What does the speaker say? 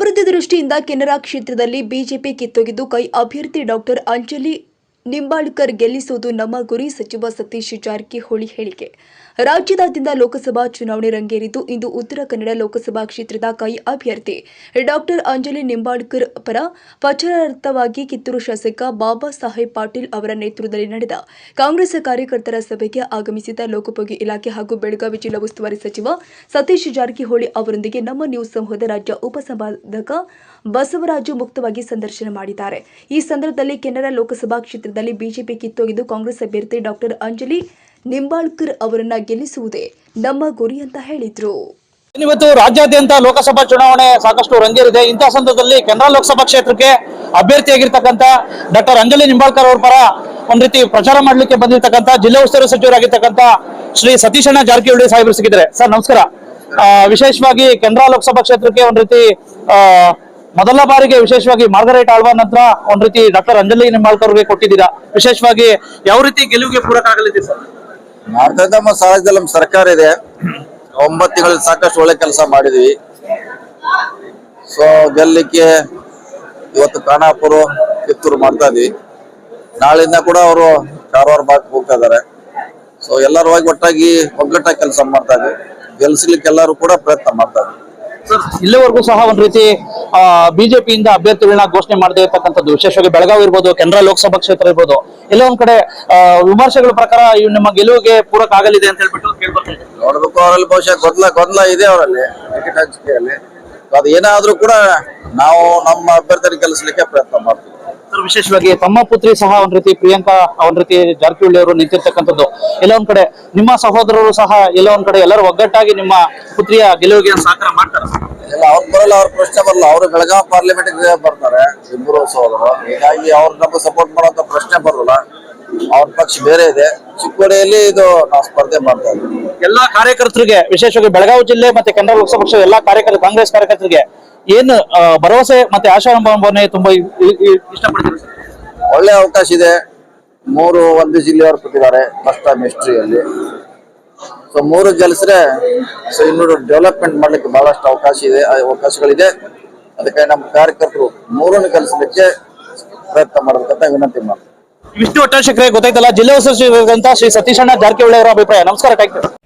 ಅಭಿವೃದ್ಧಿ ದೃಷ್ಟಿಯಿಂದ ಕೆನರಾ ಕ್ಷೇತ್ರದಲ್ಲಿ ಬಿಜೆಪಿ ಕಿತ್ತೊಗೆದು ಕೈ ಅಭ್ಯರ್ಥಿ ಡಾಕ್ಟರ್ ಅಂಜಲಿ ನಿಂಬಾಳ್ಕರ್ ಗೆಲ್ಲಿಸುವುದು ನಮ್ಮ ಗುರಿ, ಸಚಿವ ಸತೀಶ್ ಜಾರಕಿಹೊಳಿ ಹೇಳಿಕೆ. ರಾಜ್ಯದಾದ್ಯಂತ ಲೋಕಸಭಾ ಚುನಾವಣೆ ರಂಗೇರಿದ್ದು, ಇಂದು ಉತ್ತರ ಕನ್ನಡ ಲೋಕಸಭಾ ಕ್ಷೇತ್ರದ ಕೈ ಅಭ್ಯರ್ಥಿ ಡಾಕ್ಟರ್ ಅಂಜಲಿ ನಿಂಬಾಳ್ಕರ್ ಪರ ಪ್ರಚಾರಾರ್ಥವಾಗಿ ಕಿತ್ತೂರು ಶಾಸಕ ಬಾಬಾ ಸಾಹೇಬ್ ಪಾಟೀಲ್ ಅವರ ನೇತೃತ್ವದಲ್ಲಿ ನಡೆದ ಕಾಂಗ್ರೆಸ್ ಕಾರ್ಯಕರ್ತರ ಸಭೆಗೆ ಆಗಮಿಸಿದ ಲೋಕೋಪಯೋಗಿ ಇಲಾಖೆ ಹಾಗೂ ಬೆಳಗಾವಿ ಜಿಲ್ಲಾ ಉಸ್ತುವಾರಿ ಸಚಿವ ಸತೀಶ್ ಜಾರಕಿಹೊಳಿ ಅವರೊಂದಿಗೆ ನಮ್ಮ ನ್ಯೂಸ್ ಸಮೂಹದ ರಾಜ್ಯ ಉಪಸಂಪಾದಕ ಬಸವರಾಜು ಮುಕ್ತವಾಗಿ ಸಂದರ್ಶನ ಮಾಡಿದ್ದಾರೆ. ಈ ಸಂದರ್ಭದಲ್ಲಿ ಕೆನರಾ ಲೋಕಸಭಾ ಕ್ಷೇತ್ರದಲ್ಲಿ ಬಿಜೆಪಿ ಕಿತ್ತೊಗೆದು ಕಾಂಗ್ರೆಸ್ ಅಭ್ಯರ್ಥಿ ಡಾಕ್ಟರ್ ಅಂಜಲಿ ನಿಂಬಾಳ್ಕರ್ ಅವರನ್ನ ಗೆಲ್ಲಿಸುವುದೇ ನಮ್ಮ ಗುರಿ ಅಂತ ಹೇಳಿದ್ರು. ಇವತ್ತು ರಾಜ್ಯಾದ್ಯಂತ ಲೋಕಸಭಾ ಚುನಾವಣೆ ಸಾಕಷ್ಟು ರಂಗೇರಿದೆ. ಇಂತಹ ಸಂದರ್ಭದಲ್ಲಿ ಕೆನರಾ ಲೋಕಸಭಾ ಕ್ಷೇತ್ರಕ್ಕೆ ಅಭ್ಯರ್ಥಿಯಾಗಿರ್ತಕ್ಕಂಥ ಡಾಕ್ಟರ್ ಅಂಜಲಿ ನಿಂಬಾಳ್ಕರ್ ಅವರ ಪರ ಒಂದ್ ರೀತಿ ಪ್ರಚಾರ ಮಾಡ್ಲಿಕ್ಕೆ ಬಂದಿರತಕ್ಕಂಥ ಜಿಲ್ಲಾ ಉಸ್ತುವಾರಿ ಸಚಿವರಾಗಿರ್ತಕ್ಕಂಥ ಶ್ರೀ ಸತೀಶಣ್ಣ ಜಾರಕಿಹೊಳಿ ಸಾಹೇಬರು ಸಿಕ್ಕಿದ್ದಾರೆ. ಸರ್, ನಮಸ್ಕಾರ. ವಿಶೇಷವಾಗಿ ಕೆನರಾ ಲೋಕಸಭಾ ಕ್ಷೇತ್ರಕ್ಕೆ ಒಂದ್ ರೀತಿ ಮೊದಲ ಬಾರಿಗೆ ವಿಶೇಷವಾಗಿ ಮಾರ್ಗರೇಟ್ ಆಳ್ವಾ ನಂತರ ಒಂದ್ ರೀತಿ ಡಾಕ್ಟರ್ ಅಂಜಲಿ ನಿಂಬಾಳ್ಕರ್ ಅವರಿಗೆ ಕೊಟ್ಟಿದ್ದೀರಾ? ವಿಶೇಷವಾಗಿ ಯಾವ ರೀತಿ ಗೆಲುವಿಗೆ ಪೂರಕ ಆಗಲಿದೆ ಸರ್? ನಮ್ಮ ಸಹಜದಲ್ಲಿ ನಮ್ಮ ಸರ್ಕಾರ ಇದೆ. ಒಂಬತ್ತು ತಿಂಗಳಲ್ಲಿ ಸಾಕಷ್ಟು ಒಳ್ಳೆ ಕೆಲಸ ಮಾಡಿದ್ವಿ. ಸೊ ಗೆಲ್ಲಿಕ್ಕೆ ಇವತ್ತು ಖಾನಾಪುರ ಕಿತ್ತೂರು ಮಾಡ್ತಾ ಇದ್ವಿ. ನಾಳಿಂದ ಕೂಡ ಅವರು ಕಾರವಾರ ಭಾಗ ಹೋಗ್ತಾ ಇದಾರೆ ಸೊ ಎಲ್ಲರೂ ಹೋಗಿ ಒಟ್ಟಾಗಿ ಒಗ್ಗಟ್ಟಾಗಿ ಕೆಲಸ ಮಾಡ್ತಾ ಇದ್ವಿ. ಗೆಲ್ಸ್ಲಿಕ್ಕೆ ಎಲ್ಲರೂ ಕೂಡ ಪ್ರಯತ್ನ ಮಾಡ್ತಾ ಇದ್ವಿ. ಸರ್ ಇಲ್ಲಿವರೆಗೂ ಸಹ ಒಂದ್ ರೀತಿ ಬಿಜೆಪಿಯಿಂದ ಅಭ್ಯರ್ಥಿಗಳನ್ನ ಘೋಷಣೆ ಮಾಡದೇ ಇರತಕ್ಕಂಥದ್ದು, ವಿಶೇಷವಾಗಿ ಬೆಳಗಾವಿ ಇರ್ಬೋದು, ಕೆನರಾ ಲೋಕಸಭಾ ಕ್ಷೇತ್ರ ಇರ್ಬೋದು, ಎಲ್ಲ ಒಂದ್ ಕಡೆ ವಿಮರ್ಶೆಗಳ ಪ್ರಕಾರ ಇವ್ ನಿಮ್ಮ ಗೆಲುವಿಗೆ ಪೂರಕ ಆಗಲಿದೆ ಅಂತ ಹೇಳ್ಬಿಟ್ಟು ನೋಡ್ಬೇಕು ಅವರಲ್ಲಿ ಬಹುಶಃ ಗೊಂದಲ ಗೊಂದಲ ಇದೆ ಅವರಲ್ಲಿ ಟಿಕೆಟ್ ಹಂಚಿಕೆಯಲ್ಲಿ. ಅದು ಏನಾದ್ರೂ ಕೂಡ ನಾವು ನಮ್ಮ ಅಭ್ಯರ್ಥಿ ಕಲಿಸ್ಲಿಕ್ಕೆ ಪ್ರಯತ್ನ ಮಾಡ್ತೀವಿ. ವಿಶೇಷವಾಗಿ ತಮ್ಮ ಪುತ್ರಿ ಸಹ ಒಂದ್ ರೀತಿ ಪ್ರಿಯಾಂಕಾ ಒಂದ್ ರೀತಿ ಜಾರಕಿಹೊಳಿ ಅವರು ನಿಂತಿರ್ತಕ್ಕಂಥದ್ದು. ಎಲ್ಲ ಒಂದ್ ಕಡೆ ನಿಮ್ಮ ಸಹೋದರರು ಸಹ ಎಲ್ಲ ಒಂದ್ ಕಡೆ ಎಲ್ಲರೂ ಒಗ್ಗಟ್ಟಾಗಿ ನಿಮ್ಮ ಪುತ್ರಿಯ ಗೆಲುವಿಗೆ ಸಹಕಾರ ಮಾಡ್ತಾರೆ? ಇಲ್ಲ ಅವ್ರ ಬರಲ್ಲ ಅವ್ರ ಪ್ರಶ್ನೆ ಬರಲ್ಲ ಅವರು ಬೆಳಗಾವಿ ಪಾರ್ಲಿಮೆಂಟ್ ಬರ್ತಾರೆ ಇಬ್ಬರು ಸಹೋದರು. ಹೀಗಾಗಿ ಅವ್ರ ನಮ್ಗೆ ಸಪೋರ್ಟ್ ಮಾಡುವಂತ ಪ್ರಶ್ನೆ ಬರಲ್ಲ. ಅವ್ರ ಪಕ್ಷ ಬೇರೆ ಇದೆ. ಚಿಕ್ಕೋಡಿಯಲ್ಲಿ ಇದು ನಾವು ಸ್ಪರ್ಧೆ ಮಾಡ್ತಾ ಇದ್ದೀವಿ. ಎಲ್ಲಾ ಕಾರ್ಯಕರ್ತರಿಗೆ ವಿಶೇಷವಾಗಿ ಬೆಳಗಾವಿ ಜಿಲ್ಲೆ ಮತ್ತೆ ಕೇಂದ್ರ ಲೋಕಸಭಾ ಪಕ್ಷದ ಎಲ್ಲಾ ಕಾರ್ಯಕರ್ತರು ಕಾಂಗ್ರೆಸ್ ಕಾರ್ಯಕರ್ತರಿಗೆ ಏನು ಭರವಸೆ ಮತ್ತೆ ಆಶಾಭಾವನೆ ತುಂಬಾ ಇ- ಇ- ಇ- ಇಷ್ಟಪಡ್ತೀವಿ ಒಳ್ಳೆ ಅವಕಾಶ ಇದೆ. ಮೂರು ಒಂದು ಜಿಲ್ಲೆಯವರು ಕೊಟ್ಟಿದ್ದಾರೆ ಫಸ್ಟ್ ಟೈಮ್ ಹಿಸ್ಟ್ರಿಯಲ್ಲಿ ಸೊ ಮೂರು ಗೆಲ್ಸ್ರೆ ಸೊ ಇನ್ನೂರು ಡೆವಲಪ್ಮೆಂಟ್ ಮಾಡ್ಲಿಕ್ಕೆ ಬಹಳಷ್ಟು ಅವಕಾಶ ಇದೆ ಅವಕಾಶಗಳಿದೆ. ಅದಕ್ಕೆ ನಮ್ಮ ಕಾರ್ಯಕರ್ತರು ಮೂರನ್ನು ಗೆಲ್ಲಿಸಲಿಕ್ಕೆ ಪ್ರಯತ್ನ ಮಾಡಬೇಕಂತ ವಿನಂತಿ ಮಾಡ್ತೀನಿ. ವಿಷ್ಣು ಒಟ್ಟಾಶಕ್ರೆ ಗೊತ್ತಾಯ್ತಲ್ಲ ಜಿಲ್ಲಾ ಉಸ್ತುವಾರಿ ಶ್ರೀ ಸತೀಶಣ್ಣ ಜಾರಕಿಹೊಳಿ ಅವರ ಅಭಿಪ್ರಾಯ. ನಮಸ್ಕಾರ ಥ್ಯಾಂಕ್ ಯು